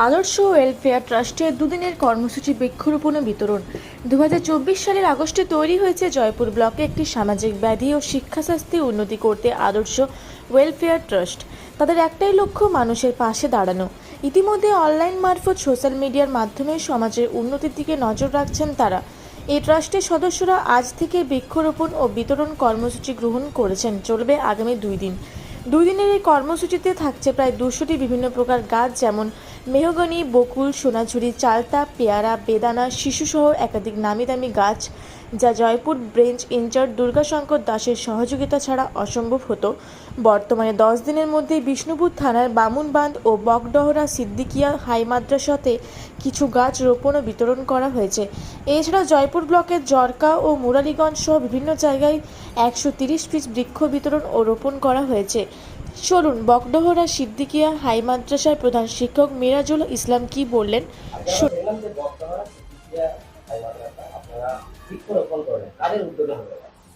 আদর্শ ওয়েলফেয়ার ট্রাস্টের দুদিনের কর্মসূচি বৃক্ষরোপণ বিতরণ। দু হাজার চব্বিশ সালের আগস্টে তৈরি হয়েছে জয়পুর ব্লকে একটি সামাজিক ব্যাধি ও শিক্ষাশাস্তি উন্নতি করতে আদর্শ ওয়েলফেয়ার ট্রাস্ট তাদের একটাই লক্ষ্য, মানুষের পাশে দাঁড়ানো। ইতিমধ্যে অনলাইন মারফত সোশ্যাল মিডিয়ার মাধ্যমে সমাজের উন্নতির দিকে নজর রাখছেন তারা। এই ট্রাস্টের সদস্যরা আজ থেকে বৃক্ষরোপণ ও বিতরণ কর্মসূচি গ্রহণ করেছেন। চলবে আগামী দুই দিন। দুই দিনের এই কর্মসূচিতে থাকছে প্রায় দুশোটি বিভিন্ন প্রকার গাছ, যেমন মেহগনি, বকুল, সোনাঝুরি, চালতা, পেয়ারা, বেদানা, শিশুসহ একাধিক নামি দামি গাছ, যা জয়পুর ব্রেঞ্চ ইনচার্জ দুর্গাশঙ্কর দাসের সহযোগিতা ছাড়া অসম্ভব হতো। বর্তমানে দশ দিনের মধ্যে বিষ্ণুপুর থানার বামুনবান্ধ ও বকডহরা সিদ্দিকিয়া হাই মাদ্রাসাতে কিছু গাছ রোপণ ও বিতরণ করা হয়েছে। এছাড়া জয়পুর ব্লকের জরকা ও মুরালীগঞ্জ সহ বিভিন্ন জায়গায় একশো তিরিশ পিস বৃক্ষ বিতরণ ও রোপণ করা হয়েছে। চলুন, বকডহরা সিদ্দিকিয়া হাই মাদ্রাসার প্রধান শিক্ষক মিরাজুল ইসলাম কি বললেন?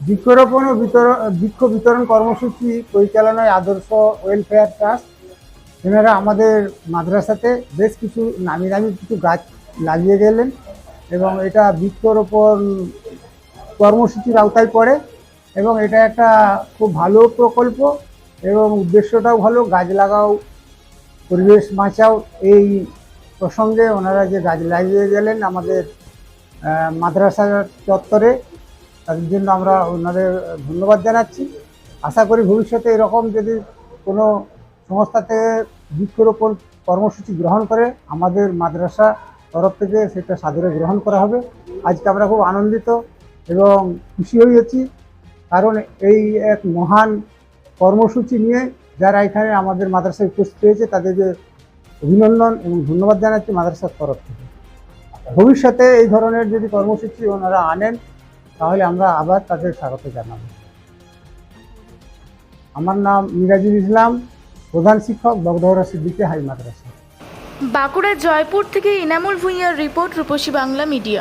বৃক্ষরোপণ ও বৃক্ষ বিতরণ কর্মসূচি পরিচালনায় আদর্শ ওয়েলফেয়ার ট্রাস্ট এনারা আমাদের মাদ্রাসাতে বেশ কিছু নামি দামি কিছু গাছ লাগিয়ে গেলেন এবং এটা বৃক্ষরোপণ কর্মসূচির আওতায় পড়ে এবং এটা একটা খুব ভালো প্রকল্প। এবং উদ্দেশ্যটাও ভালো গাছ লাগাও পরিবেশ বাঁচাও এই প্রসঙ্গে ওনারা যে গাছ লাগিয়ে গেলেন আমাদের আহ, মাদ্রাসার চত্বরে তাদের জন্য আমরা ওনাদের ধন্যবাদ জানাচ্ছি। আশা করি ভবিষ্যতে এরকম যদি কোনো সংস্থা থেকে বৃক্ষরোপণ কর্মসূচি গ্রহণ করে আমাদের মাদ্রাসা তরফ থেকে সেটা সাদরে গ্রহণ করা হবে। আজকে আমরা খুব আনন্দিত এবং খুশি হয়েছি কারণ এই এক মহান কর্মসূচি নিয়ে যারা এখানে আমাদের মাদ্রাসায় উপস্থিত হয়েছে, তাদেরকে অভিনন্দন এবং ধন্যবাদ জানাচ্ছি মাদ্রাসার তরফ থেকে। ভবিষ্যতে এই ধরনের যদি কর্মসূচি ওনারা আনেন, তাহলে আমরা আবার তাদের স্বাগত জানাব। আমার নাম মিরাজুল ইসলাম, প্রধান শিক্ষক বগদহরা সিদ্দিকে হাই মাদ্রাসা। বাঁকুড়ার জয়পুর থেকে ইনামুল ভূঁইয়ার রিপোর্ট রূপসী বাংলা মিডিয়া।